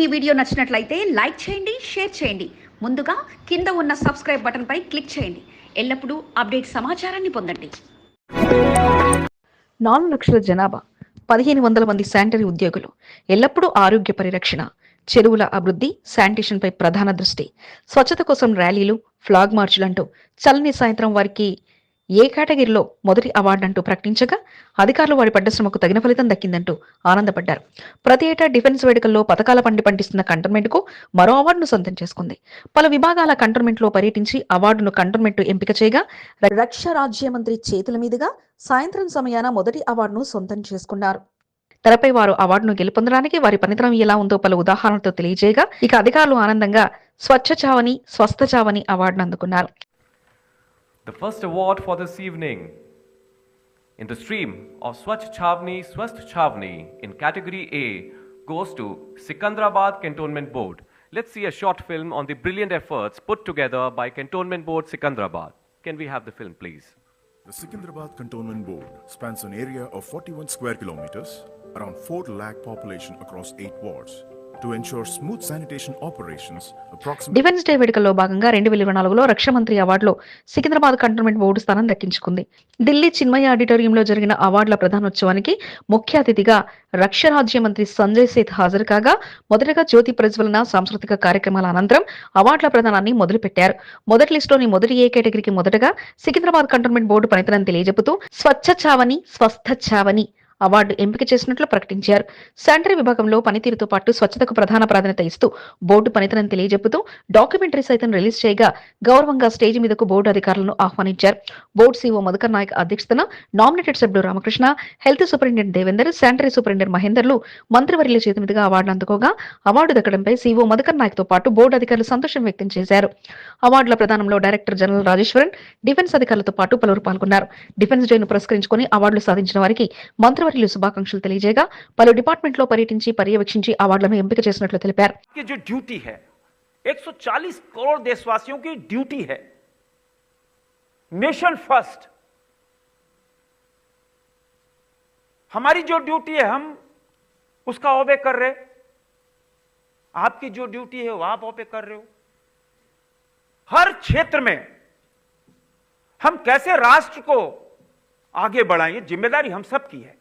ఈ వీడియో నచ్చినట్లయితే లైక్ చేయండి షేర్ చేయండి. ముందుగా కింద ఉన్న సబ్స్క్రైబ్ బటన్పై క్లిక్ చేయండి. ఎల్లప్పుడూ అప్డేట్ సమాచారాన్ని పొందండి. నాలుగు లక్షల జనాభా పదిహేను వందల మంది శానిటరీ ఉద్యోగులు ఎల్లప్పుడూ ఆరోగ్య పరిరక్షణ చెరువుల అభివృద్ధి శానిటేషన్పై ప్రధాన దృష్టి స్వచ్ఛత కోసం ర్యాలీలు ఫ్లాగ్ మార్చులంటూ చల్లని సాయంత్రం వారికి ఏ కేటగిరీలో మొదటి అవార్డు అంటూ ప్రకటించగా అధికారులు వారి పడ్డశ్రమకు తగిన ఫలితం దక్కిందంటూ ఆనందపడ్డారు. ప్రతి ఏటా డిఫెన్స్ వేడుకల్లో పథకాల పండి పండిస్తున్న కంటోన్మెంట్కు మరో అవార్డును సొంతం చేసుకుంది. పలు విభాగాల కంటోన్మెంట్లో పర్యటించి అవార్డును కంటోన్మెంట్ ఎంపిక చేయగా రక్ష రాజ్య మంత్రి చేతుల మీదుగా సాయంత్రం సమయాన మొదటి అవార్డును సొంతం చేసుకున్నారు. తెరపై వారు అవార్డును గెలుపొందడానికి వారి పనితనం ఎలా ఉందో పలు ఉదాహరణలతో తెలియజేయగా ఇక అధికారులు ఆనందంగా స్వచ్ఛ చావని స్వస్థ చావని అవార్డును అందుకున్నారు. The first award for this evening in the stream of Swachh Chavni Swasth Chavni in category A goes to Sikandrabad Cantonment Board. Let's see a short film on the brilliant efforts put together by Cantonment Board Sikandrabad. Can we have the film, please? The Secunderabad Cantonment Board spans an area of 41 square kilometers, around 4 lakh population across 8 wards. To ensure smooth sanitation operations, defence day వేడుకల్లో భాగంగా రెండు వేల ఇరవై నాలుగులో రక్షా మంత్రి అవార్డులో Secunderabad cantonment board స్థానం దక్కించుకుంది. ఢిల్లీ చిన్మయ ఆడిటోరియంలో జరిగిన అవార్డుల ప్రధానోత్సవానికి ముఖ్య అతిథిగా రక్షరాజ్య మంత్రి సంజయ్ సేత్ హాజరు కాగా మొదటగా జ్యోతి ప్రజ్వలన సాంస్కృతిక కార్యక్రమాల అనంతరం అవార్డుల ప్రదానాన్ని మొదలుపెట్టారు. మొదటి లిస్టులోని మొదటి ఏ కేటగిరీకి మొదటగా సికింద్రాబాద్ కంటోన్మెంట్ బోర్డు పనితనం తెలియజెపుతూ స్వచ్ఛ చావని స్వస్థ చావని అవార్డు ఎంపిక చేసినట్లు ప్రకటించారు. శానిటరీ విభాగంలో పనితీరుతో పాటు స్వచ్ఛతకు ప్రధాన ప్రాధాన్యత ఇస్తూ బోర్డు పనితనం తెలియజెప్పుతూ డాక్యుమెంటరీ సైతం రిలీజ్ చేయగా గౌరవంగా స్టేజ్ మీదకు బోర్డు అధికారులను ఆహ్వానించారు. బోర్డు సీఓ మధుకర్ నాయక్ అధ్యక్షతన నామినేటెడ్ సభ్యుడు Ramakrishna health superintendent Devender sanitary superintendent మహేందర్లు మంత్రివర్యుల చేతి మీదుగా అవార్డు అందుకోగా అవార్డు దక్కడంపై సీఓ మధుకర్ నాయక్తో పాటు బోర్డు అధికారులు సంతోషం వ్యక్తం చేశారు. అవార్డుల ప్రదానంలో డైరెక్టర్ జనరల్ రాజేశ్వరన్ డిఫెన్స్ అధికారులతో పాటు పలువురు పాల్గొన్నారు. డిఫెన్స్ డేను పురస్కరించుకుని అవార్డులు సాధించిన వారికి మంత్రివర్యులు శుభాకాంక్షలు తెలియజేయగా పలు డిపార్ట్మెంట్లో పర్యటించి పర్యవేక్షించి అవార్డులను ఎంపిక చేసినట్లు తెలిపారు की जो ड्यूटी है 140 करोड़ देशवासियों की ड्यूटी है नेशन फर्स्ट हमारी जो ड्यूटी है हम उसका ओबे कर रहे आपकी जो ड्यूटी है वो आप ओबे कर रहे हो हर क्षेत्र में हम कैसे राष्ट्र को आगे बढ़ाएं ये जिम्मेदारी हम सबकी है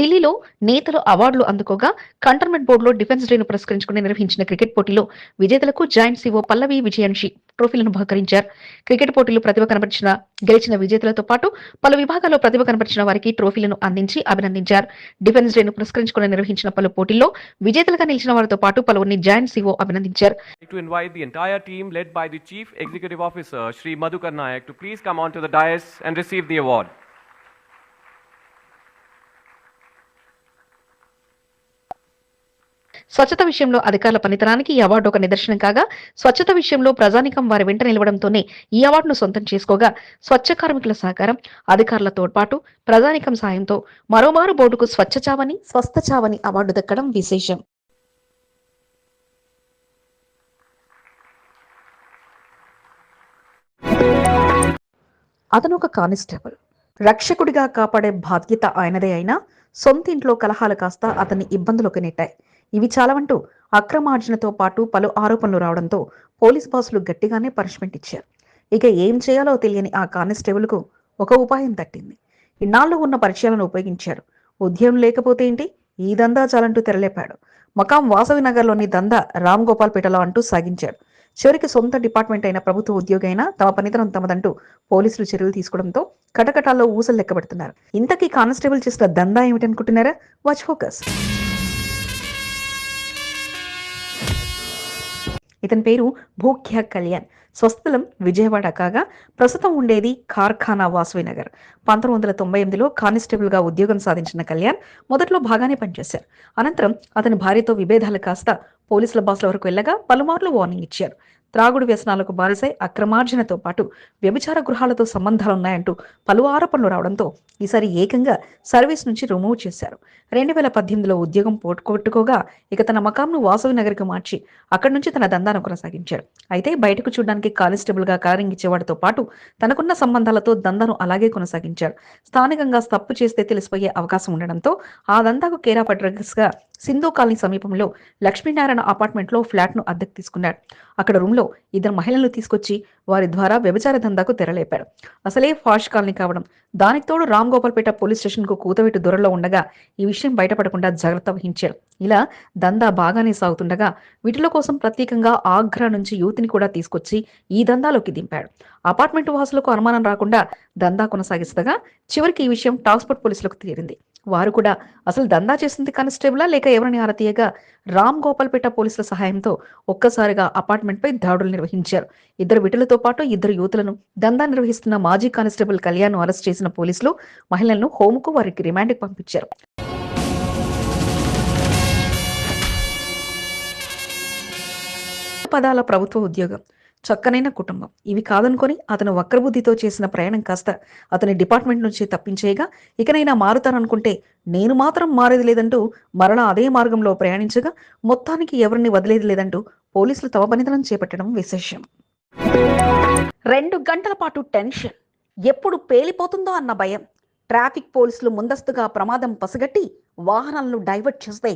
ఢిల్లీలో నేతలు అవార్డులు అందుకోగా కంటోన్మెంట్ బోర్డులో డిఫెన్స్ డేను పురస్కరించుకుని నిర్వహించిన క్రికెట్ పోటీలో విజేతలకు జాయింట్ సీఓ పల్లవి విజయాన్షి ట్రోఫీలను బహుకరించారు. క్రికెట్ పోటీలు ప్రతిభ కనపరిచిన గెలిచిన విజేతలతో పాటు పలు విభాగాల్లో ప్రతిభ కనపరిచిన వారికి ట్రోఫీలను అందించి అభినందించారు. డిఫెన్స్ డేను పురస్కరించుకుని నిర్వహించిన పలు పోటీల్లో విజేతలుగా నిలిచిన వారితో పాటు పలువురిని జాయింట్ సీఓ అభినందించారు. I'd like to invite the entire team led by the Chief Executive Officer, Shri Madhukar Nayak, to please come onto the dais and receive the award. స్వచ్ఛత విషయంలో అధికారుల పనితనానికి ఈ అవార్డు ఒక నిదర్శనం కాగా స్వచ్ఛత విషయంలో ప్రజానికం వారి వెంట నిలవడంతోనే ఈ అవార్డును సొంతం చేసుకోగా స్వచ్ఛ కార్మికుల సహకారం అధికారుల తోడ్పాటు ప్రజానికం సాయంతో మరోమారు బోర్డుకు స్వచ్ఛ చావని స్వస్థ చావని అవార్డు దక్కడం విశేషం. అతను ఒక కానిస్టేబుల్. రక్షకుడిగా కాపాడే బాధ్యత ఆయనదే అయినా సొంత ఇంట్లో కలహాలు కాస్త అతన్ని ఇబ్బందులకు నెట్టాయి. ఇవి చాలవంటూ అక్రమార్జనతో పాటు పలు ఆరోపణలు రావడంతో పోలీస్ బాసులు గట్టిగానే పనిష్మెంట్ ఇచ్చారు. ఇక ఏం చేయాలో తెలియని ఆ కానిస్టేబుల్కు ఒక ఉపాయం తట్టింది. ఇన్నాళ్ళు ఉన్న పరిచయాలను ఉపయోగించారు. ఉద్యమం లేకపోతే ఏంటి? ఈ దందా చాలంటూ తెరలేపాడు. మకాం వాసవి నగర్లోని దందా రామ్ గోపాల్పేటలో అంటూ సాగించాడు. చివరికి సొంత డిపార్ట్మెంట్ అయిన ప్రభుత్వ ఉద్యోగి అయినా తమ పనితనం తమదంటూ పోలీసులు చర్యలు తీసుకోవడంతో కటకటాల్లో ఊసలు లెక్కబెడుతున్నారు. ఇంతకీ కానిస్టేబుల్ చేసిన దందా ఏమిటనుకుంటున్నారా? వాచ్ ఫోకస్ ఇతని పేరు భూఖ్య కళ్యాణ్. స్వస్థలం విజయవాడ కాగా ప్రస్తుతం ఉండేది కార్ఖానా వాసవినగర్. పంతొమ్మిది వందల తొంభై ఎనిమిదిలో కానిస్టేబుల్గా ఉద్యోగం సాధించిన కళ్యాణ్ మొదట్లో బాగానే పనిచేశారు. అనంతరం అతని భార్యతో విభేదాలు కాస్త పోలీసుల బాసుల వరకు వెళ్ళగా పలుమార్లు వార్నింగ్ ఇచ్చారు. త్రాగుడు వ్యసనాలకు బారిసై అక్రమార్జనతో పాటు వ్యభిచార గృహాలతో సంబంధాలున్నాయంటూ పలు ఆరోపణలు రావడంతో ఈసారి ఏకంగా సర్వీస్ నుంచి రిమూవ్ చేశారు. రెండు వేల పద్దెనిమిదిలో ఉద్యోగం పోగొట్టుకోగా ఇక తన మకాంను వాసవి నగర్కి మార్చి అక్కడి నుంచి తన దందాను కొనసాగించాడు అయితే బయటకు చూడడానికి కానిస్టేబుల్గా కలరింగ్ కారింగ్ ఇచ్చేవాడితో పాటు తనకున్న సంబంధాలతో దందాను అలాగే కొనసాగించాడు స్థానికంగా తప్పు చేస్తే తెలిసిపోయే అవకాశం ఉండడంతో ఆ దందాకు కేరా అడ్రస్ సింధు కాలనీ సమీపంలో లక్ష్మీనారాయణ అపార్ట్మెంట్లో ఫ్లాట్ను అద్దెకు తీసుకున్నాడు. అక్కడ రూమ్లో ఇద్దరు మహిళలను తీసుకొచ్చి వారి ద్వారా వ్యభిచార దందాకు తెరలేపాడు. అసలే ఫాష్ కాలనీ కావడం. దానికి తోడు రామ్ గోపాల్పేట పోలీస్ స్టేషన్కు కు దూరంలో ఉండగా ఈ విషయం బయటపడకుండా జాగ్రత్త వహించాడు ఇలా దందా బాగానే సాగుతుండగా వీటిల కోసం ప్రత్యేకంగా ఆగ్రా నుంచి యువతిని కూడా తీసుకొచ్చి ఈ దందాలోకి దింపాడు. అపార్ట్మెంట్ వాసులకు అనుమానం రాకుండా దందా కొనసాగిస్తగా చివరికి ఈ విషయం టాక్స్పోర్ట్ పోలీసులకు తీరింది వారు కూడా అసలు దందా చేసింది కానిస్టేబులా లేక ఎవరిని ఆరతీయగా రామ్ గోపాల్పేట పోలీసుల సహాయంతో ఒక్కసారిగా అపార్ట్మెంట్ పై దాడులు నిర్వహించారు. ఇద్దరు విటులతో పాటు ఇద్దరు యువతులను దందా నిర్వహిస్తున్న మాజీ కానిస్టేబుల్ కళ్యాణ్ అరెస్ట్ చేసిన పోలీసులు మహిళలను హోంకు వారికి రిమాండ్కి పంపించారు. పదాల ప్రభుత్వ ఉద్యోగం. చక్కనైన కుటుంబం. ఇవి కాదనుకొని అతను వక్రబుద్ధితో చేసిన ప్రయాణం కాస్త అతని డిపార్ట్మెంట్ నుంచి తప్పించేయగా ఇకనైనా మారుతాననుకుంటే నేను మాత్రం మారేది లేదంటూ మరలా అదే మార్గంలో ప్రయాణించగా మొత్తానికి ఎవరిని వదిలేది లేదంటూ పోలీసులు తమ పనితనం చేపట్టడం విశేషం. రెండు గంటల పాటు టెన్షన్. ఎప్పుడు పేలిపోతుందో అన్న భయం. ట్రాఫిక్ పోలీసులు ముందస్తుగా ప్రమాదం పసిగట్టి వాహనాలను డైవర్ట్ చేస్తే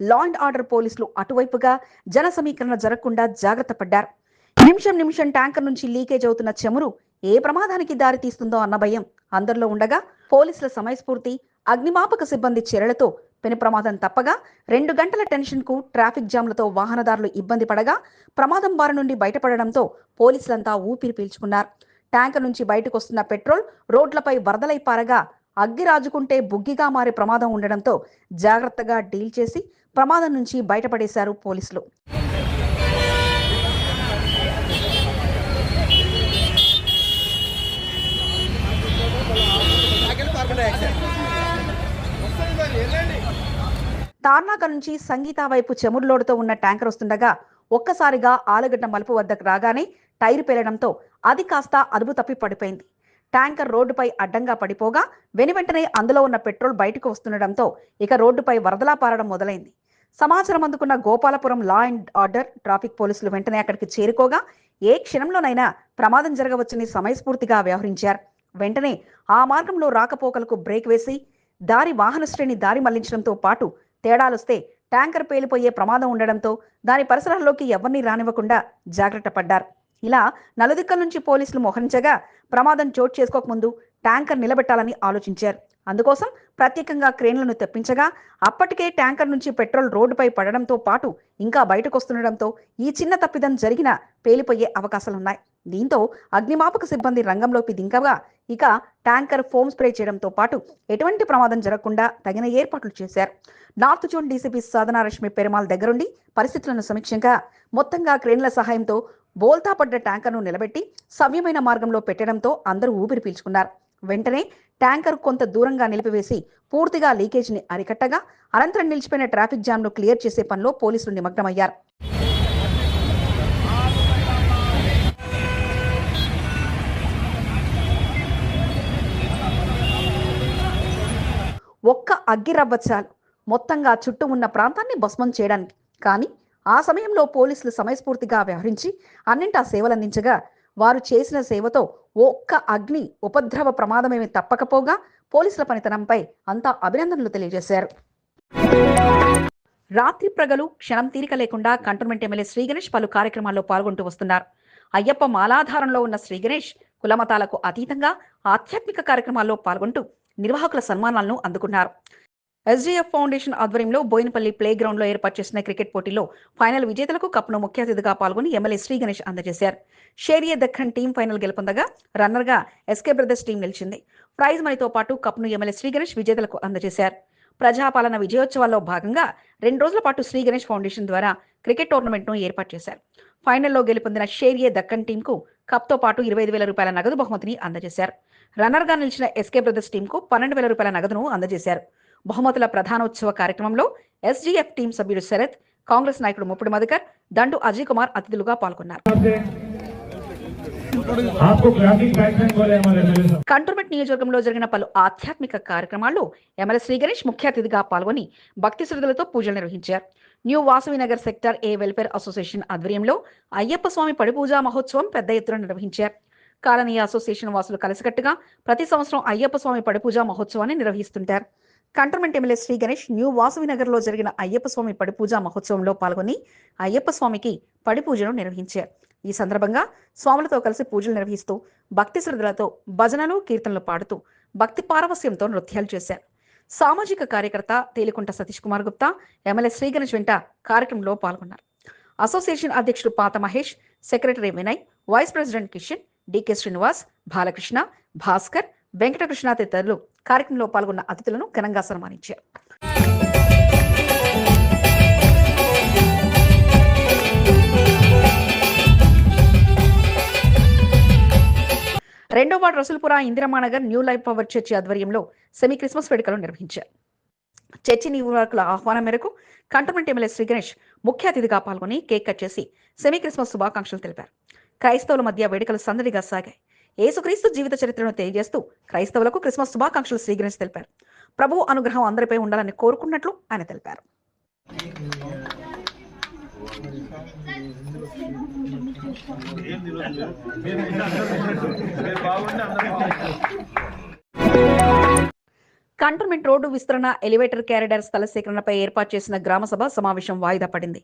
లా అండ్ ఆర్డర్ పోలీసులు అటువైపుగా జన సమీకరణ జరగకుండా జాగ్రత్త పడ్డారు. నిమిషం నిమిషం ట్యాంకర్ నుంచి లీకేజ్ అవుతున్న చెమురు ఏ ప్రమాదానికి దారి తీస్తుందో అన్న భయం అందరిలో ఉండగా పోలీసుల సమయస్ఫూర్తి అగ్నిమాపక సిబ్బంది చర్యలతో పెను ప్రమాదం తప్పగా రెండు గంటల టెన్షన్కు ట్రాఫిక్ జామ్లతో వాహనదారులు ఇబ్బంది పడగా ప్రమాదం బారి నుండి బయటపడడంతో పోలీసులంతా ఊపిరి పీల్చుకున్నారు. ట్యాంకర్ నుంచి బయటకు వస్తున్న పెట్రోల్ రోడ్లపై వరదలై పారగా అగ్గి రాజుకుంటే బుగ్గిగా మారే ప్రమాదం ఉండడంతో జాగ్రత్తగా డీల్ చేసి ప్రమాదం నుంచి బయటపడేశారు పోలీసులు. తార్నాక నుంచి సంగీత వైపు చెమురులోడుతో ఉన్న ట్యాంకర్ వస్తుండగా ఒక్కసారిగా ఆలగడ్డ మలుపు వద్దకు రాగానే టైరు పేలడంతో అది కాస్త అదుపు తప్పి పడిపోయింది. ట్యాంకర్ రోడ్డుపై అడ్డంగా పడిపోగా వెనువెంటనే అందులో ఉన్న పెట్రోల్ బయటకు వస్తుండడంతో ఇక రోడ్డుపై వరదలా పారడం మొదలైంది. సమాచారం అందుకున్న Gopalapuram law and order traffic పోలీసులు వెంటనే అక్కడికి చేరుకోగా ఏ క్షణంలోనైనా ప్రమాదం జరగవచ్చని సమయస్ఫూర్తిగా వ్యవహరించారు. వెంటనే ఆ మార్గంలో రాకపోకలకు బ్రేక్ వేసి దారి వాహన శ్రేణి దారి మళ్ళించడంతో పాటు తేడాలొస్తే ట్యాంకర్ పేలిపోయే ప్రమాదం ఉండడంతో దాని పరిసరాల్లోకి ఎవరిని రానివ్వకుండా జాగ్రత్త పడ్డారు. ఇలా నలుదిక్కల నుంచి పోలీసులు మోహరించగా ప్రమాదం చోటు చేసుకోకముందు ట్యాంకర్ నిలబెట్టాలని ఆలోచించారు. అందుకోసం ప్రత్యేకంగా క్రేన్లను తెప్పించగా అప్పటికే ట్యాంకర్ నుంచి పెట్రోల్ రోడ్డుపై పడడంతో పాటు ఇంకా బయటకొస్తుండడంతో ఈ చిన్న తప్పిదం జరిగిన పేలిపోయే అవకాశాలున్నాయి. దీంతో అగ్నిమాపక సిబ్బంది రంగంలోకి దింకగా ఇక ట్యాంకర్ ఫోమ్ స్ప్రే చేయడంతో పాటు ఎటువంటి ప్రమాదం జరగకుండా తగిన ఏర్పాట్లు చేశారు. North zone DCP Sadhana Rashmi Perumal దగ్గరుండి పరిస్థితులను సమీక్షంగా మొత్తంగా క్రేన్ల సహాయంతో బోల్తా పడ్డ ట్యాంకర్ను నిలబెట్టి సవ్యమైన మార్గంలో పెట్టడంతో అందరూ ఊపిరి పీల్చుకున్నారు. వెంటనే ట్యాంకర్ కొంత దూరంగా నిలిపివేసి పూర్తిగా లీకేజీని అరికట్టగా అనంతరం నిలిచిపోయిన ట్రాఫిక్ జామ్ను క్లియర్ చేసే పనిలో పోలీసులు నిమగ్నమయ్యారు. ఒక్క అగ్గిరవ్వ చాలు. మొత్తంగా చుట్టూ ఉన్న ప్రాంతాన్ని భస్మం చేయడానికి. కానీ ఆ సమయంలో పోలీసులు సమయస్ఫూర్తిగా వ్యవహరించి అన్నింటా సేవలందించగా వారు చేసిన సేవతో ఒక్క అగ్ని ఉపద్రవ ప్రమాదమేమి తప్పకపోగా పోలీసుల పనితనంపై అంతా అభినందనలు తెలియజేశారు. రాత్రి ప్రగలు క్షణం తీరిక లేకుండా కంటోన్మెంట్ ఎమ్మెల్యే శ్రీ గణేష్ పలు కార్యక్రమాల్లో పాల్గొంటూ వస్తున్నారు. అయ్యప్ప మాలాధారంలో ఉన్న శ్రీ గణేష్ కులమతాలకు అతీతంగా ఆధ్యాత్మిక కార్యక్రమాల్లో పాల్గొంటూ నిర్వాహకుల సన్మానాలను అందుకున్నారు. ఎస్జీఎఫ్ ఫౌండేషన్ ఆధ్వర్యంలో బోయినపల్లి ప్లే గ్రౌండ్లో ఏర్పాటు చేసిన క్రికెట్ పోటీలో ఫైనల్ విజేతలకు కప్ను ముఖ్య అతిథిగా పాల్గొని ఎమ్మెల్యే శ్రీ గణేష్ అందజేశారు. షేరియే దక్కన్ టీం ఫైనల్ గెలుపొందగా రన్నర్గా ఎస్కే బ్రదర్స్ టీం నిలిచింది. ప్రైజ్ మనీతో పాటు కప్ను ఎమ్మెల్యే శ్రీ గణేష్ విజేతలకు అందజేశారు. ప్రజాపాలన విజయోత్సవాల్లో భాగంగా రెండు రోజుల పాటు శ్రీ గణేష్ ఫౌండేషన్ ద్వారా క్రికెట్ టోర్నమెంట్ను ఏర్పాటు చేశారు. ఫైనల్లో గెలుపొందిన షేరియే దక్కన్ టీంకు కప్తో పాటు ఇరవై ఐదు వేల రూపాయల నగదు బహుమతిని అందజేశారు. రన్నర్గా నిలిచిన ఎస్కే బ్రదర్స్ టీంకు పన్నెండు వేల రూపాయల నగదును అందజేశారు. బహుమతుల ప్రధానోత్సవ కార్యక్రమంలో ఎస్డిఎఫ్ టీం సభ్యుడు శరత్ కాంగ్రెస్ నాయకుడు ముప్పుడు మధుకర్ దండు అజయ్ కుమార్ అతిథులుగా పాల్గొన్నారు. కంటోన్మెంట్ నియోజకవర్గంలో జరిగిన పలు ఆధ్యాత్మిక కార్యక్రమాల్లో ఎమ్మెల్యే శ్రీ గణేష్ ముఖ్య అతిథిగా పాల్గొని భక్తి శ్రద్ధలతో పూజలు నిర్వహించారు. New Vasavinagar sector A welfare association ఆధ్వర్యంలో అయ్యప్ప స్వామి పడిపూజా మహోత్సవం పెద్ద ఎత్తున నిర్వహించారు. కాలనీ అసోసియేషన్ వాసులు కలిసికట్టుగా ప్రతి సంవత్సరం అయ్యప్ప స్వామి పడిపూజా మహోత్సవాన్ని నిర్వహిస్తుంటారు. Cantonment MLA Shri Ganesh new వాసవినగర్లో జరిగిన అయ్యప్ప స్వామి పడిపూజా మహోత్సవంలో పాల్గొని అయ్యప్ప స్వామికి పడిపూజను నిర్వహించారు. ఈ సందర్భంగా స్వాములతో కలిసి పూజలు నిర్వహిస్తూ భక్తి శ్రద్ధలతో భజనలు కీర్తనలు పాడుతూ భక్తి పారవస్యంతో నృత్యాలు చేశారు. సామాజిక కార్యకర్త తేలికుంట సతీష్ కుమార్ గుప్తా ఎమ్మెల్యే శ్రీ గణేష్ వెంట కార్యక్రమంలో పాల్గొన్నారు. అసోసియేషన్ అధ్యక్షుడు Pata Mahesh secretary Vinay vice president Kishan DK Srinivas Balakrishna Bhaskar Venkatakrishna తదితరులు కార్యక్రమంలో పాల్గొన్న అతిథులను ఘనంగా సన్మానించారు. రెండో ward Rasulpura Indiramanagar new life power church ఆధ్వర్యంలో సెమీ క్రిస్మస్ వేడుకలు నిర్వహించారు. చర్చి నివారకుల ఆహ్వానం మేరకు కంటోన్మెంట్ ఎమ్మెల్యే శ్రీ గణేష్ ముఖ్య అతిథిగా పాల్గొని కేక్ కట్ చేసి సెమీ క్రిస్మస్ శుభాకాంక్షలు తెలిపారు. క్రైస్తవుల మధ్య వేడుకలు సందడిగా సాగాయి. యేసుక్రీస్తు జీవిత చరిత్రను తెలియజేస్తూ క్రైస్తవులకు క్రిస్మస్ శుభాకాంక్షలు స్వీకరించి తెలిపారు. ప్రభు అనుగ్రహం అందరిపై ఉండాలని కోరుకున్నట్లు ఆయన తెలిపారు. కంటోన్మెంట్ రోడ్డు విస్తరణ ఎలివేటర్ క్యారిడర్ స్థల సేకరణపై ఏర్పాటు చేసిన గ్రామసభ సమావేశం వాయిదా పడింది.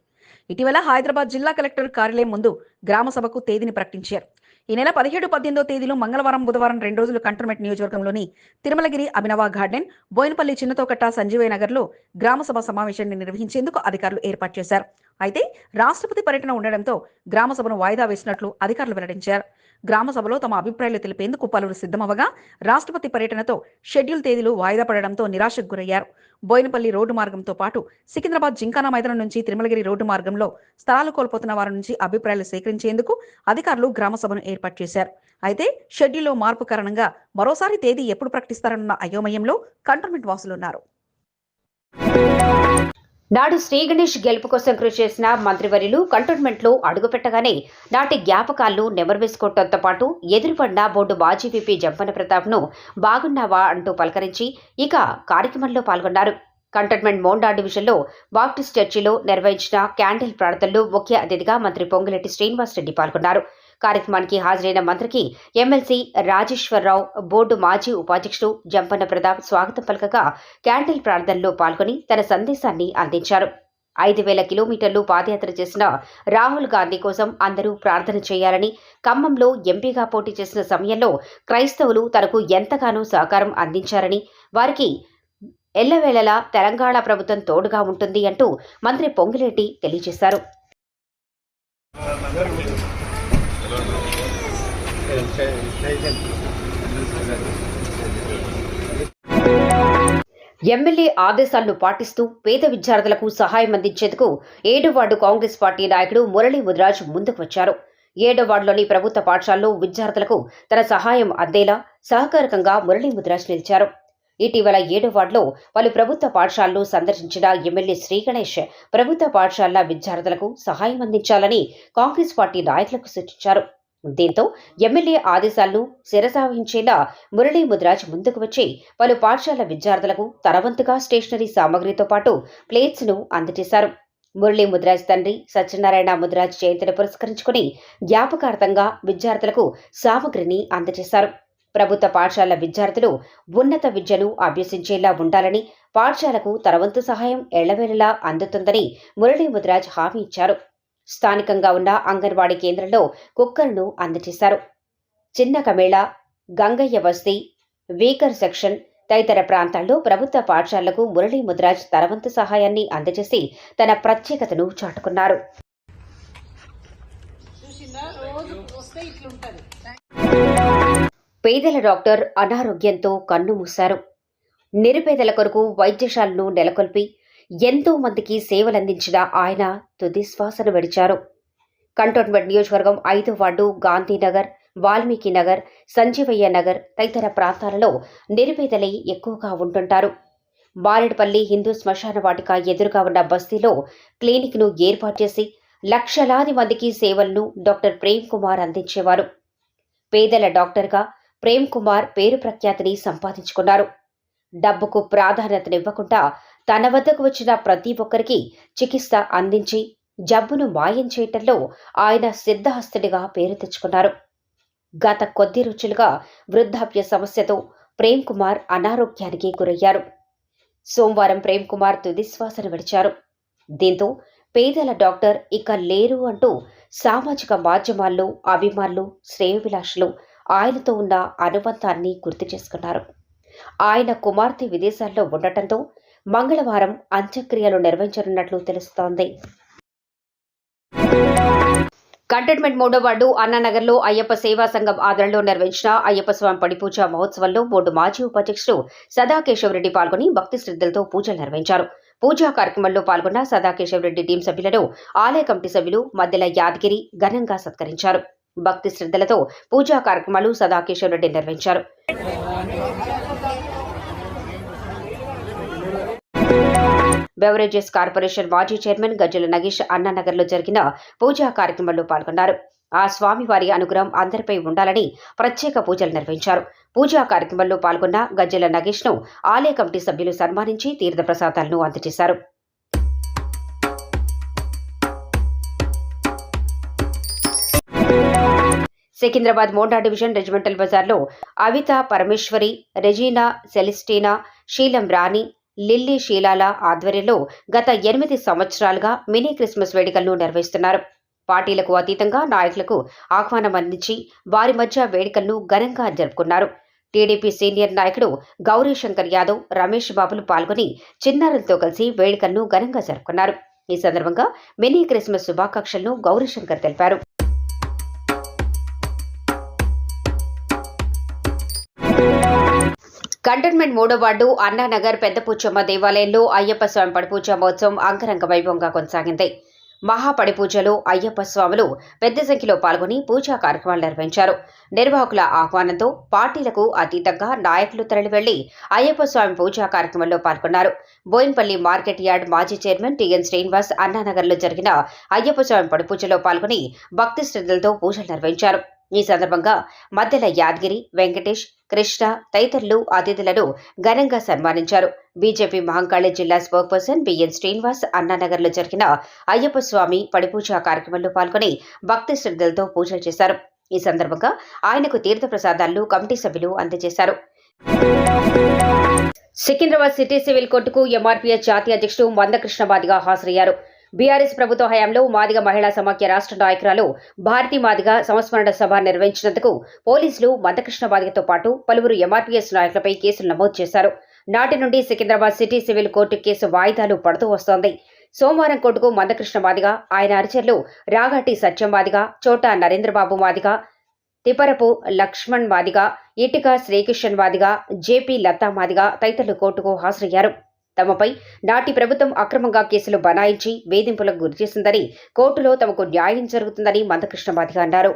ఇటీవల హైదరాబాద్ జిల్లా కలెక్టర్ కార్యాలయం ముందు గ్రామసభకు తేదీని ప్రకటించారు. ఈ నెల పదిహేడు పద్దెనిమిదో తేదీలు మంగళవారం బుధవారం రెండు రోజులు కంటోన్మెంట్ నియోజకవర్గంలోని తిరుమలగిరి అభినవ గార్డెన్ బోయినపల్లి చిన్నతోకట్ట సంజీవయ నగర్లో గ్రామసభ సమావేశాన్ని నిర్వహించేందుకు అధికారులు ఏర్పాటు చేశారు. అయితే రాష్ట్రపతి పర్యటన ఉండడంతో గ్రామసభను వాయిదా వేసినట్లు అధికారులు వెల్లడించారు. గ్రామసభలో తమ అభిప్రాయాలు తెలిపేందుకు పలువురు సిద్ధమవగా రాష్ట్రపతి పర్యటనతో షెడ్యూల్ తేదీలు వాయిదా పడడంతో నిరాశకు గురయ్యారు. బోయినపల్లి రోడ్డు మార్గంతో పాటు సికింద్రాబాద్ జింకానా మైదానం నుంచి తిరుమలగిరి రోడ్డు మార్గంలో స్థలాలు కోల్పోతున్న వారి నుంచి అభిప్రాయాలు సేకరించేందుకు అధికారులు గ్రామసభను ఏర్పాటు చేశారు. అయితే షెడ్యూల్లో మార్పు కారణంగా మరోసారి తేదీ ఎప్పుడు ప్రకటిస్తారన్న అయోమయంలో కంటోన్మెంట్ వాసులున్నారు. నాడు శ్రీ గణేష్ గెలుపు కోసం కృషి చేసిన మంత్రివర్యులు కంటోన్మెంట్లో అడుగుపెట్టగానే నాటి జ్ఞాపకాలను నెమరవేసుకోవడంతో పాటు ఎదురుపడిన బోర్డు మాజీ విపి జంపన ప్రతాప్ను బాగున్నావా అంటూ పలకరించి ఇక కార్యక్రమంలో పాల్గొన్నారు. కంటోన్మెంట్ మోండా డివిజన్లో బాప్టిస్ట్ చర్చిలో నిర్వహించిన క్యాండిల్ ప్రార్థనలు ముఖ్య అతిథిగా మంత్రి పొంగిరెడ్డి శ్రీనివాస్ రెడ్డి పాల్గొన్నారు. కార్యక్రమానికి హాజరైన మంత్రికి ఎమ్మెల్సీ రాజేశ్వరరావు బోర్డు మాజీ ఉపాధ్యక్షుడు జంపన్న ప్రతాప్ స్వాగతం పలకగా క్యాండిల్ ప్రార్థనలో పాల్గొని తన సందేశాన్ని అందించారు. ఐదు వేల కిలోమీటర్లు పాదయాత్ర చేసిన రాహుల్ గాంధీ కోసం అందరూ ప్రార్థన చేయాలని ఖమ్మంలో ఎంపీగా పోటీ చేసిన సమయంలో క్రైస్తవులు తనకు ఎంతగానో సహకారం అందించారని వారికి ఎల్లవేళలా తెలంగాణ ప్రభుత్వం తోడుగా ఉంటుంది అంటూ మంత్రి పొంగిరెడ్డి తెలియజేశారు. ఎమ్మెల్యే ఆదేశాలను పాటిస్తూ పేద విద్యార్థులకు సహాయం అందించేందుకు ఏడు వార్డు కాంగ్రెస్ పార్టీ నాయకుడు మురళీ ముదిరాజ్ ముందుకు వచ్చారు. ఏడో వార్డులోని ప్రభుత్వ పాఠశాలలో విద్యార్థులకు తన సహాయం అందేలా సహకారకంగా మురళీ ముదిరాజ్ నిలిచారు. ఇటీవల ఏడో వార్డులో పలు ప్రభుత్వ పాఠశాలలు సందర్శించిన ఎమ్మెల్యే శ్రీగణేష్ ప్రభుత్వ పాఠశాలల విద్యార్థులకు సహాయం అందించాలని కాంగ్రెస్ పార్టీ నాయకులకు సూచించారు. దీంతో ఎమ్మెల్యే ఆదేశాలను శిరసావహించేలా మురళీ ముద్రాజ్ ముందుకు వచ్చి పలు పాఠశాల విద్యార్థులకు తరవంతుగా స్టేషనరీ సామగ్రితో పాటు ప్లేట్స్ను అందజేశారు. మురళీ ముద్రాజ్ తండ్రి సత్యనారాయణ ముద్రాజ్ జయంతిని పురస్కరించుకుని జ్ఞాపకార్థంగా విద్యార్థులకు సామగ్రిని అందజేశారు. ప్రభుత్వ పాఠశాల విద్యార్థులు ఉన్నత విద్యను అభ్యసించేలా ఉండాలని పాఠశాలకు తరవంతు సహాయం ఎళ్ళవేళలా అందుతుందని మురళీ ముద్రాజ్ హామీ ఇచ్చారు. స్థానికంగా ఉన్న అంగన్వాడీ కేంద్రంలో కుక్కర్ను అందజేశారు. చిన్న కమేళ గంగయ్య బస్తీ వీకర్ సెక్షన్ తదితర ప్రాంతాల్లో ప్రభుత్వ పాఠశాలలకు మురళీ ముద్రాజ్ తరవంతు సహాయాన్ని అందజేసి తన ప్రత్యేకతను చాటుకున్నారు. పేదల డాక్టర్ అనారోగ్యంతో కన్ను మూశారు. నిరుపేదల కొరకు వైద్యశాలను నెలకొల్పి ఎంతో మందికి సేవలందించిన ఆయన తుది శ్వాసను విడిచారు. కంటోన్మెంట్ నియోజకవర్గం ఐదో వార్డు గాంధీనగర్ వాల్మీకి నగర్ సంజీవయ్య నగర్ తదితర ప్రాంతాలలో నిరుపేదలై ఎక్కువగా ఉంటుంటారు. బారెడ్పల్లి హిందూ శ్మశాన వాటిక ఎదురుగా ఉన్న బస్తీలో క్లినిక్ను ఏర్పాటు చేసి లక్షలాది మందికి సేవలను డాక్టర్ ప్రేమ్ కుమార్ అందించేవారు. పేదల డాక్టర్గా ప్రేమ్ కుమార్ పేరు ప్రఖ్యాతిని సంపాదించుకున్నారు. డబ్బుకు ప్రాధాన్యతనివ్వకుండా తన వద్దకు వచ్చిన ప్రతి ఒక్కరికి చికిత్స అందించి జబ్బును మాయం చేయటంలో ఆయన సిద్ధహస్తుడిగా పేరు తెచ్చుకున్నారు. గత కొద్ది రోజులుగా వృద్ధాప్య సమస్యతో ప్రేమ్ కుమార్ అనారోగ్యానికి గురయ్యారు. సోమవారం ప్రేమ్ కుమార్ తుదిశ్వాసను విడిచారు. దీంతో పేదల డాక్టర్ ఇక లేరు అంటూ సామాజిక మాధ్యమాల్లో అభిమానులు శ్రేయోభిలాషులు ఆయనతో ఉన్న అనుబంధాన్ని గుర్తు చేసుకున్నారు. ఆయన కుమార్తె విదేశాల్లో ఉండటంతో మంగళవారం అంత్యక్రియలు నిర్వహించనున్నట్లు తెలుస్తోంది. కంటైన్మెంట్ మూడో వార్డు అన్నానగర్లో అయ్యప్ప సేవా సంఘం ఆధ్వర్యంలో నిర్వహించిన అయ్యప్ప స్వామి పడిపూజ మహోత్సవంలో బోర్డు మాజీ ఉపాధ్యక్షుడు సదాకేశవరెడ్డి పాల్గొని భక్తి శ్రద్ధలతో పూజలు నిర్వహించారు. పూజా కార్యక్రమంలో పాల్గొన్న సదాకేశవరెడ్డి టీం సభ్యులను ఆలయ కమిటీ సభ్యులు మధ్యల యాదగిరి ఘనంగా సత్కరించారు. భక్తి శ్రద్ధలతో పూజా కార్యక్రమాలు సదాకేశవరెడ్డి నిర్వహించారు. బెవరేజెస్ కార్పొరేషన్ మాజీ చైర్మన్ గజ్జల నగేష్ అన్నానగర్లో జరిగిన పూజా కార్యక్రమంలో పాల్గొన్నారు. ఆ స్వామివారి అనుగ్రహం అందరిపై ఉండాలని ప్రత్యేక పూజలు నిర్వహించారు. పూజా కార్యక్రమంలో పాల్గొన్న గజ్జల నగేష్ను ఆలయ కమిటీ సభ్యులు సన్మానించి తీర్థప్రసాదాలను అందజేశారు. సికింద్రాబాద్ మోండా డివిజన్ రెజిమెంటల్ బజార్లో Avitha Parameshwari Regina Celestina Sheelam Rani Lily శీలాల ఆధ్వర్యంలో గత ఎనిమిది సంవత్సరాలుగా మినీ క్రిస్మస్ వేడుకలను నిర్వహిస్తున్నారు. పార్టీలకు అతీతంగా నాయకులకు ఆహ్వానం అందించి వారి మధ్య వేడుకలను ఘనంగా జరుపుకున్నారు. టీడీపీ సీనియర్ నాయకుడు గౌరీశంకర్ యాదవ్ రమేష్ బాబులు పాల్గొని చిన్నారులతో కలిసి వేడుకలను ఘనంగా జరుపుకున్నారు. ఈ సందర్భంగా మినీ క్రిస్మస్ శుభాకాంక్షలను గౌరీశంకర్ తెలిపారు. కంటోన్మెంట్ మూడో వార్డు అన్నానగర్ పెద్దపూచమ్మ దేవాలయంలో అయ్యప్ప స్వామి పడిపూజ మహోత్సవం అంగరంగ వైభవంగా కొనసాగింది. మహాపడిపూజలో అయ్యప్ప స్వాములు పెద్ద సంఖ్యలో పాల్గొని పూజా కార్యక్రమాలు నిర్వహించారు. నిర్వాహకుల ఆహ్వానంతో పార్టీలకు అతీతంగా నాయకులు తరలివెళ్ళి అయ్యప్ప స్వామి పూజా కార్యక్రమంలో పాల్గొన్నారు. బోయిన్పల్లి మార్కెట్ యార్డ్ మాజీ చైర్మన్ టిఎన్ శ్రీనివాస్ అన్నానగర్లో జరిగిన అయ్యప్ప స్వామి పడిపూజలో పాల్గొని భక్తి శ్రద్ధలతో పూజలు నిర్వహించారు. ఈ సందర్భంగా మధ్యల యాద్గిరి వెంకటేష్ కృష్ణ తదితరులు అతిథులను ఘనంగా సన్మానించారు. బీజేపీ మహంకాళి జిల్లా స్పోక్పర్సన్ బిఎన్ శ్రీనివాస్ అన్నానగర్లో జరిగిన అయ్యప్ప స్వామి పడిపూజ కార్యక్రమంలో పాల్గొని భక్తి శ్రద్ధలతో పూజలు చేశారు. ఈ సందర్భంగా ఆయనకు తీర్థప్రసాదాలను కమిటీ సభ్యులు అందజేశారు. సికింద్రాబాద్ సిటీ సివిల్ కోర్టుకు ఎంఆర్పీఎస్ జాతీయ అధ్యక్షుడు మందకృష్ణ మాదిగా హాజరయ్యారు. బీఆర్ఎస్ ప్రభుత్వ హయాంలో మాదిగ మహిళా సమాఖ్య రాష్ట్ర నాయకురాలు భారతి మాదిగ సంస్మరణ సభ నిర్వహించినందుకు పోలీసులు మందకృష్ణ మాదిగతో పాటు పలువురు ఎంఆర్పీఎస్ నాయకులపై కేసులు నమోదు చేశారు. నాటి నుండి Secunderabad city civil court case వాయిదాలు పడుతూ వస్తోంది. సోమవారం కోర్టుకు మందకృష్ణ మాదిగ ఆయన అనుచరులు రాగాటి సత్యం మాదిగ చోటా నరేంద్రబాబు మాదిగ తిపరపు లక్ష్మణ్ మాదిగ ఇటుక శ్రీకిషన్ మాదిగ జేపీ లతా మాదిగ తదితరులు కోర్టుకు హాజరయ్యారు. తమపై నాటి ప్రభుత్వం అక్రమంగా కేసులు బనాయించి వేధింపులకు గురిచేసిందని కోర్టులో తమకు న్యాయం జరుగుతుందని మందకృష్ణ మాధిగా అన్నారు.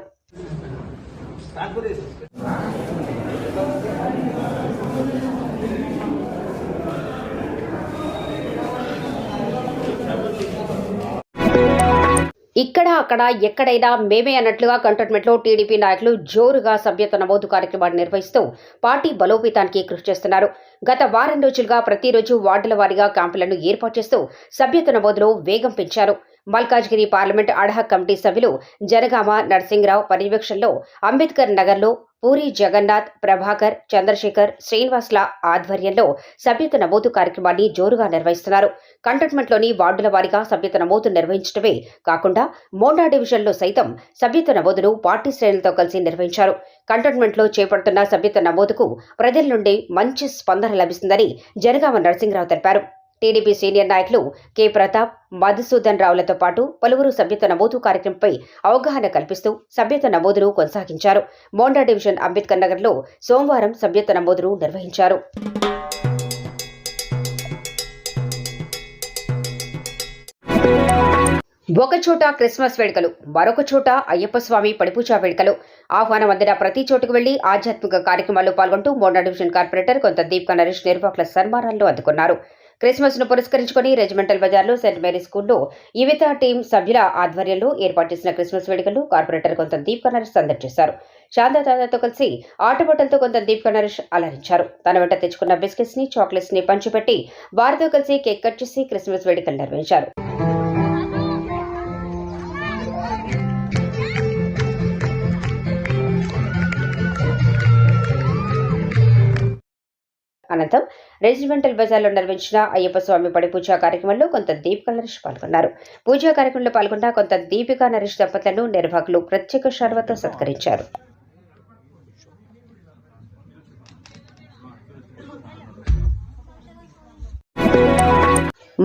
ఇక్కడ అక్కడ ఎక్కడైనా మేమే అన్నట్లుగా కంటోన్మెంట్లో టీడీపీ నాయకులు జోరుగా సభ్యత్వ నమోదు కార్యక్రమాన్ని నిర్వహిస్తూ పార్టీ బలోపేతానికి కృషి చేస్తున్నారు. గత వారం రోజులుగా ప్రతిరోజు వార్డుల వారీగా క్యాంపులను ఏర్పాటు చేస్తూ సభ్యత నమోదులో వేగం పెంచారు. మల్కాజ్గిరి పార్లమెంట్ అడహ కమిటీ సభ్యులు జనగామ నరసింహరావు పర్యవేక్షణలో అంబేద్కర్ నగర్లో పూరి జగన్నాథ్ ప్రభాకర్ చంద్రశేఖర్ శ్రీనివాస్ల ఆధ్వర్యంలో సభ్యత నమోదు కార్యక్రమాన్ని జోరుగా నిర్వహిస్తున్నారు. కంటోన్మెంట్లోని వార్డుల వారీగా సభ్యత నమోదు నిర్వహించడమే కాకుండా మోండా డివిజన్లో సైతం సభ్యత నమోదును పార్టీ శ్రేణులతో కలిసి నిర్వహించారు. కంటోన్మెంట్లో చేపడుతున్న సభ్యత నమోదుకు ప్రజల నుండి మంచి స్పందన లభిస్తుందని జనగామ నరసింహరావు తెలిపారు. టీడీపీ సీనియర్ నాయకులు కె. ప్రతాప్ మధుసూదన్ రావులతో పాటు పలువురు సభ్యత నమోదు కార్యక్రమంపై అవగాహన కల్పిస్తూ సభ్యత నమోదును కొనసాగించారు. మోండా డివిజన్ అంబేద్కర్ నగర్లో సోమవారం సభ్యత నమోదును నిర్వహించారు. ఒకచోట క్రిస్మస్ వేడుకలు మరొక చోట అయ్యప్ప స్వామి పడిపూజ వేడుకలు. ఆహ్వానం అందిన ప్రతి చోటుకు వెళ్ళి ఆధ్యాత్మిక కార్యక్రమాల్లో పాల్గొంటూ మోడా డివిజన్ కార్పొరేటర్ కొంత దీప్క నరేష్ నిర్వాహకుల సన్మానాలను అందుకున్నారు. క్రిస్మస్ను పురస్కరించుకుని రెజిమెంటల్ బజార్లో సెయింట్ మేరీ స్కూల్లో యువత టీం సభ్యుల ఆధ్వర్యంలో ఏర్పాటు చేసిన క్రిస్మస్ వేడుకలు కార్పొరేటర్ కొంత దీప్ నరేష్ సందర్శించారు శాంత తాతతో కలిసి ఆటబట్టలతో కొంత దీప్ నరేష్ అలరించారు. తన వెంట తెచ్చుకున్న బిస్కెట్స్ని చాక్లెట్స్ని పంచిపెట్టి వారితో కలిసి కేక్ కట్ చేసి క్రిస్మస్ వేడుకలు నిర్వహించారు. అనంతరం రెసిడెంటల్ బజార్లో నిర్వహించిన అయ్యప్ప స్వామి పడి పూజా కార్యక్రమంలో కొంత దీపిక నరేష్ పాల్గొన్నారు. పూజా కార్యక్రమంలో పాల్గొన్న కొంత దీపికా నరేష్ దంపతులను నిర్వాహకులు ప్రత్యేక షర్వతో సత్కరించారు.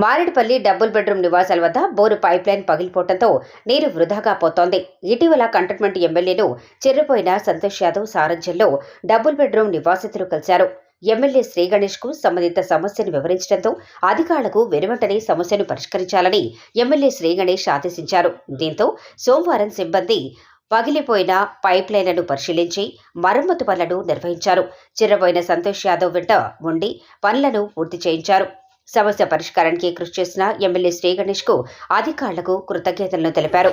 మారేడుపల్లి డబుల్ బెడ్రూమ్ నివాసాల వద్ద బోరు పైప్ లైన్ పగిలిపోవడంతో నీరు వృధాగా పోతోంది. ఇటీవల కంటోన్మెంట్ ఎమ్మెల్యేలు చెర్రిపోయిన సంతోష్ యాదవ్ సారథ్యంలో డబుల్ బెడ్రూమ్ నివాసితులు కలిశారు. ఎమ్మెల్యే శ్రీ కు సంబంధిత సమస్యను వివరించడంతో అధికారులకు వెనువెంటనే సమస్యను పరిష్కరించాలని ఎమ్మెల్యే శ్రీ గణేష్ ఆదేశించారు. దీంతో సోమవారం సిబ్బంది పగిలిపోయిన పైప్లైన్లను పరిశీలించి మరమ్మతు పనులను నిర్వహించారు. చిరబోయిన సంతోష్ యాదవ్ వెంట ఉండి పనులను పూర్తి చేయించారు. సమస్య పరిష్కారానికి కృషి చేసిన ఎమ్మెల్యే శ్రీ కు అధికారులకు కృతజ్ఞతలను తెలిపారు.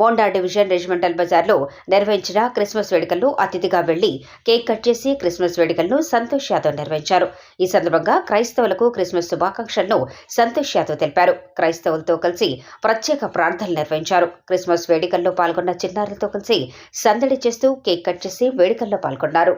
బోండా డివిజన్ రెజిమెంటల్ బజార్లో నిర్వహించిన క్రిస్మస్ వేడుకలను అతిథిగా వెళ్ళి కేక్ కట్ చేసి క్రిస్మస్ వేడుకలను సంతోష్ యాదవ్ నిర్వహించారు. ఈ సందర్భంగా క్రైస్తవులకు క్రిస్మస్ శుభాకాంక్షలను సంతోష్ యాదవ్ తెలిపారు. క్రైస్తవులతో కలిసి ప్రత్యేక ప్రార్థనలు నిర్వహించారు. క్రిస్మస్ వేడుకల్లో పాల్గొన్న చిన్నారులతో కలిసి సందడి చేస్తూ కేక్ కట్ చేసి వేడుకల్లో పాల్గొన్నారు.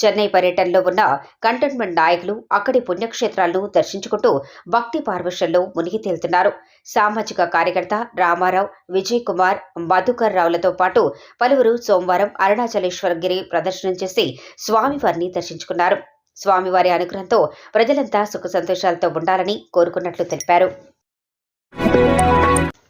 చెన్నై పర్యటనలో ఉన్న కంటోన్మెంట్ నాయకులు అక్కడి పుణ్యక్షేత్రాలను దర్శించుకుంటూ భక్తి పార్వశంలో మునిగి తేలుతున్నారు. సామాజిక కార్యకర్త రామారావు విజయ్ కుమార్ మధుకర్ రావులతో పాటు పలువురు సోమవారం అరుణాచలేశ్వరగిరి ప్రదర్శనం చేసి స్వామివారిని దర్శించుకున్నారు. స్వామివారి అనుగ్రహంతో ప్రజలంతా సుఖ సంతోషాలతో ఉండాలని కోరుకున్నట్లు తెలిపారు.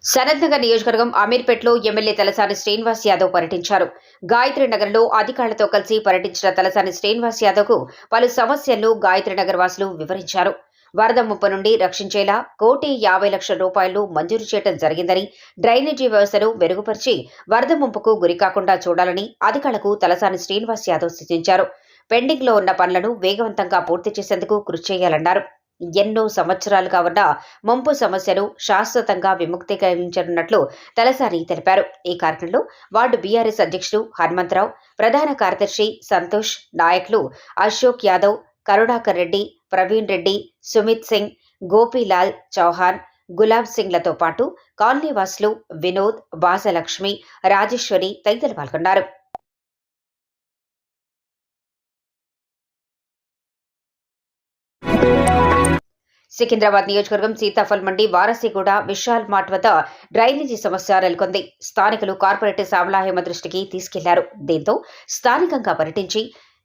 సనత్నగర్ నియోజకవర్గం అమీర్పేట్లో ఎమ్మెల్యే తలసాని శ్రీనివాస్ యాదవ్ పర్యటించారు. గాయత్రి నగర్లో అధికారులతో కలిసి పర్యటించిన తలసాని శ్రీనివాస్ యాదవ్కు పలు సమస్యలను గాయత్రి నగర్ వాసులు వివరించారు. వరద ముప్పు నుండి రక్షించేలా కోటి యాభై లక్షల రూపాయలు మంజూరు చేయడం జరిగిందని డ్రైనేజీ వ్యవస్థను మెరుగుపరిచి వరద ముంపుకు గురికాకుండా చూడాలని అధికారులకు తలసాని శ్రీనివాస్ యాదవ్ సూచించారు. పెండింగ్లో ఉన్న పనులను వేగవంతంగా పూర్తి చేసేందుకు కృషి చేయాలన్నారు. ఎన్నో సంవత్సరాలుగా ఉన్న ముంపు సమస్యను శాశ్వతంగా విముక్తీకరించనున్నట్లు తలసాని తెలిపారు. ఈ కార్యక్రమంలో వార్డు బీఆర్ఎస్ అధ్యక్షుడు హనుమంతరావు ప్రధాన కార్యదర్శి సంతోష్ నాయకులు అశోక్ యాదవ్ కరుణాకర్ రెడ్డి ప్రవీణ్ రెడ్డి సుమిత్ సింగ్ గోపీలాల్ చౌహాన్ గులాబ్ సింగ్లతో పాటు కాలనీవాసులు వినోద్ బాసలక్ష్మి రాజేశ్వరి తదితరులు పాల్గొన్నారు. సికింద్రాబాద్ నియోజకవర్గం సీతాఫల్ మండి వారసిగూడ విశాల్ మార్ట్ వద్ద డ్రైనేజీ సమస్య నెలకొంది. స్థానికులు కార్పొరేటర్ శ్యామలాహేమ దృష్టికి తీసుకెళ్ళారు. దీంతో స్థానికంగా పర్యటించి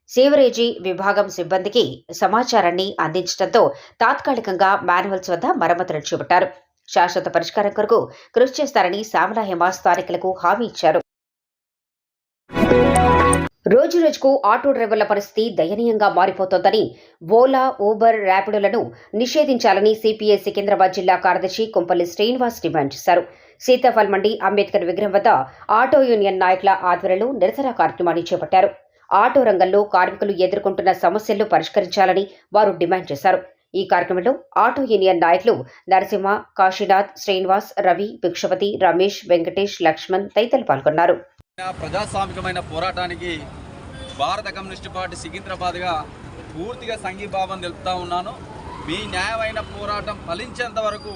సేవరేజీ విభాగం సిబ్బందికి సమాచారాన్ని అందించడంతో తాత్కాలికంగా మాన్యువల్స్ వద్ద మరమ్మతులు చేపట్టారు. శాశ్వత పరిష్కారం కొరకు కృషి చేస్తారని శ్యామలాహేమ స్థానికులకు హామీ ఇచ్చారు. రోజు రోజుకు ఆటో డ్రైవర్ల పరిస్థితి దయనీయంగా మారిపోతోందని ఓలా ఊబర్ ర్యాపిడోలను నిషేధించాలని సిపిఐ సికింద్రాబాద్ జిల్లా కార్యదర్శి కొంపల్లి శ్రీనివాస్ డిమాండ్ చేశారు. సీతాఫల్ మండి అంబేద్కర్ విగ్రహం వద్ద ఆటో యూనియన్ నాయకుల ఆధ్వర్యంలో నిరసన కార్యక్రమాన్ని చేపట్టారు. ఆటో రంగంలో కార్మికులు ఎదుర్కొంటున్న సమస్యలను పరిష్కరించాలని వారు డిమాండ్ చేశారు. ఈ కార్యక్రమంలో ఆటో యూనియన్ నాయకులు నరసింహ కాశీనాథ్ శ్రీనివాస్ రవి భిక్షపతి రమేష్ వెంకటేష్ లక్ష్మణ్ తదితరులు పాల్గొన్నారు. ప్రజాస్వామికమైన పోరాటానికి భారత కమ్యూనిస్ట్ పార్టీ సికింద్రాబాద్గా పూర్తిగా సంఘీభావం తెలుపుతూ ఉన్నాను. మీ న్యాయమైన పోరాటం ఫలించేంత వరకు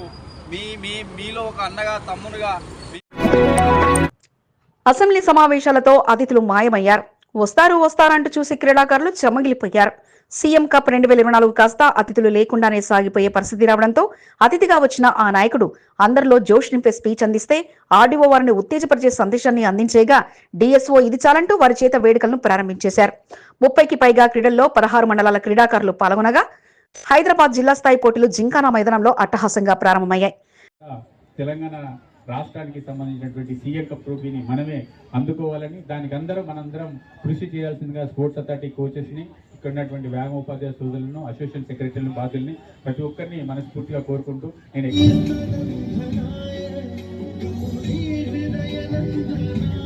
మీ మీ మీలో ఒక అన్నగా తమ్ముడుగా అసెంబ్లీ సమావేశాలతో అతిథులు మాయమయ్యారు. వస్తారు వస్తారంటూ చూసి క్రీడాకారులు చెమగిలిపోయారు. సీఎం కప్ రెండు వేల ఇరవై నాలుగు కాస్త అతిథులు లేకుండానే సాగిపోయే పరిస్థితి రావడంతో అతిథిగా వచ్చిన ఆ నాయకుడు అందరిలో జోష్ నింపే స్పీచ్ అందిస్తే ఆర్డీఓ వారిని ఉత్తేజపరిచే సందేశాన్ని అందించేగా డిఎస్ఓ ఇది చాలంటూ వారి చేత వేడుకలను ప్రారంభించేశారు. ముప్పైకి పైగా క్రీడల్లో పదహారు మండలాల క్రీడాకారులు పాల్గొనగా హైదరాబాద్ జిల్లా స్థాయి పోటీలు జింకానా మైదానంలో అట్టహాసంగా ప్రారంభమయ్యాయి. తెలంగాణ రాష్ట్రానికి సంబంధించినటువంటి సీఎం కప్ ట్రోఫీని మనమే అందుకోవాలని దానికి అందరం మనందరం కృషి చేయాల్సిందిగా స్పోర్ట్స్ అథారిటీ కోచెస్ని ఇక్కడ ఉన్నటువంటి వ్యాయామ ఉపాధ్యాయ సోదరులను అసోసియేషన్ సెక్రటరీలను బాధ్యుల్ని ప్రతి ఒక్కరిని మనస్ఫూర్తిగా కోరుకుంటూ నేను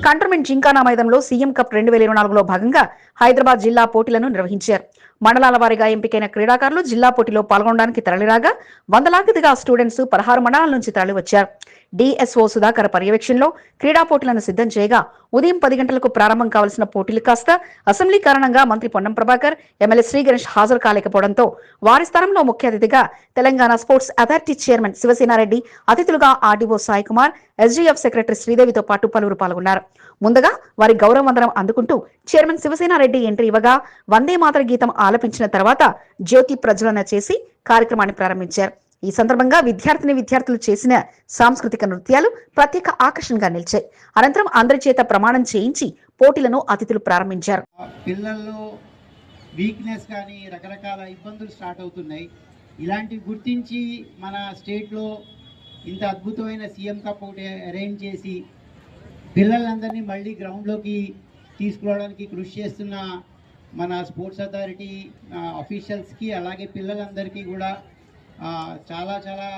కంటర్మెంట్ జింకానా మైదంలో సీఎం కప్ రెండు వేల ఇరవై నాలుగులో భాగంగా హైదరాబాద్ జిల్లా పోటీలను నిర్వహించారు. మండలాల వారీగా ఎంపికైన క్రీడాకారులు జిల్లా పోటీలో పాల్గొనడానికి తరలిరాగా వందలాదిగా స్టూడెంట్స్ పదహారు మండలాల నుంచి తరలివచ్చారు. డిఎస్ఓ సుధాకర్ పర్యవేక్షణలో క్రీడా పోటీలను సిద్ధం చేయగా ఉదయం పది గంటలకు ప్రారంభం కావాల్సిన పోటీలు కాస్త అసెంబ్లీ కారణంగా మంత్రి పొన్నం ప్రభాకర్ ఎమ్మెల్యే శ్రీ గణేష్ హాజరు కాలేకపోవడంతో వారి స్థానంలో ముఖ్య అతిథిగా Telangana sports authority chairman Shivasena Reddy అతిథులుగా RDO Sai Kumar SGF secretary శ్రీదేవితో పాటు పలువురు పాల్గొన్నారు. ముందుగా వారి గౌరవ వందనం అందుకుంటూ చైర్మన్ శివసేనారెడ్డి ఎంట్రీ ఇవ్వగా వందే మాతర గీతం ఆలపించిన తర్వాత జ్యోతి ప్రజ్వలన చేసి కార్యక్రమాన్ని ప్రారంభించారు. ఈ సందర్భంగా విద్యార్థిని విద్యార్థులు చేసిన సాంస్కృతిక నృత్యాలు ప్రత్యేక ఆకర్షణగా నిలిచాయి. అనంతరం అందరి చేత ప్రమాణం చేయించి పోటీలను అతిథులు ప్రారంభించారు. పిల్లల్లో వీక్నెస్ కానీ రకరకాల ఇబ్బందులు స్టార్ట్ అవుతున్నాయి. ఇలాంటివి గుర్తించి మన స్టేట్లో ఇంత అద్భుతమైన సీఎం కప్ ఒకటి అరేంజ్ చేసి పిల్లలందరినీ మళ్ళీ గ్రౌండ్లోకి తీసుకురావడానికి కృషి చేస్తున్న మన స్పోర్ట్స్ అథారిటీ అఫీషియల్స్కి అలాగే పిల్లలందరికీ కూడా చాలా చాలా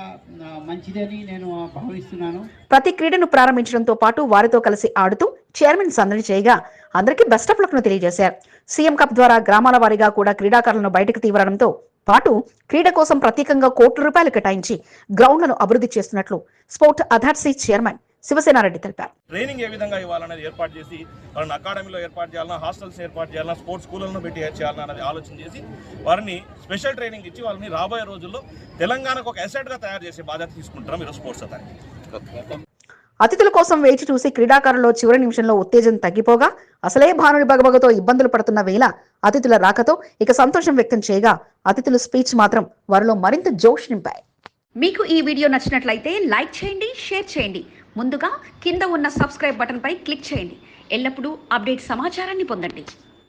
మంచిదని నేను భావిస్తున్నాను. ప్రతి క్రీడను ప్రారంభించడంతో పాటు వారితో కలిసి ఆడుతూ చైర్మన్ సందడి చేయగా అందరికీ బెస్ట్ ఆఫ్ లక్ను తెలియజేశారు. సీఎం కప్ ద్వారా గ్రామాల వారీగా కూడా క్రీడాకారులను బయటకు తీవడంతో పాటు క్రీడ కోసం ప్రత్యేకంగా కోట్ల రూపాయలు కేటాయించి గ్రౌండ్లను అభివృద్ధి చేస్తున్నట్లు స్పోర్ట్ అథారిటీ చైర్మన్ శివసేనారెడ్డి తెలిపారు. ట్రైనింగ్ ఏ విధంగా ఇవ్వాలనేది ఏర్పాటు చేసి వాళ్ళని అకాడమీలో ఏర్పాటు చేయాలన్నా హాస్టల్స్ ఏర్పాటు చేయాలన్నా స్పోర్ట్స్ స్కూళ్ళను పెట్టి చేయాలన్నా అనేది ఆలోచన చేసి వారిని స్పెషల్ ట్రైనింగ్ ఇచ్చి వాళ్ళని రాబోయే రోజుల్లో తెలంగాణకు ఒక అసెట్గా తయారు చేసే బాధ్యత తీసుకుంటున్నాం ఈరోజు స్పోర్ట్స్ అతనికి అతిథుల కోసం వేచి చూసి క్రీడాకారుల్లో చివరి నిమిషంలో ఉత్తేజం తగ్గిపోగా అసలే భానుడి బగబగతో ఇబ్బందులు పడుతున్న వేళ అతిథుల రాకతో ఇక సంతోషం వ్యక్తం చేయగా అతిథుల స్పీచ్ మాత్రం వారిలో మరింత జోష్ నింపాయి. మీకు ఈ వీడియో నచ్చినట్లయితే లైక్ చేయండి షేర్ చేయండి. ముందుగా కింద ఉన్న సబ్స్క్రైబ్ బటన్పై క్లిక్ చేయండి. ఎల్లప్పుడూ అప్డేట్ సమాచారాన్ని పొందండి.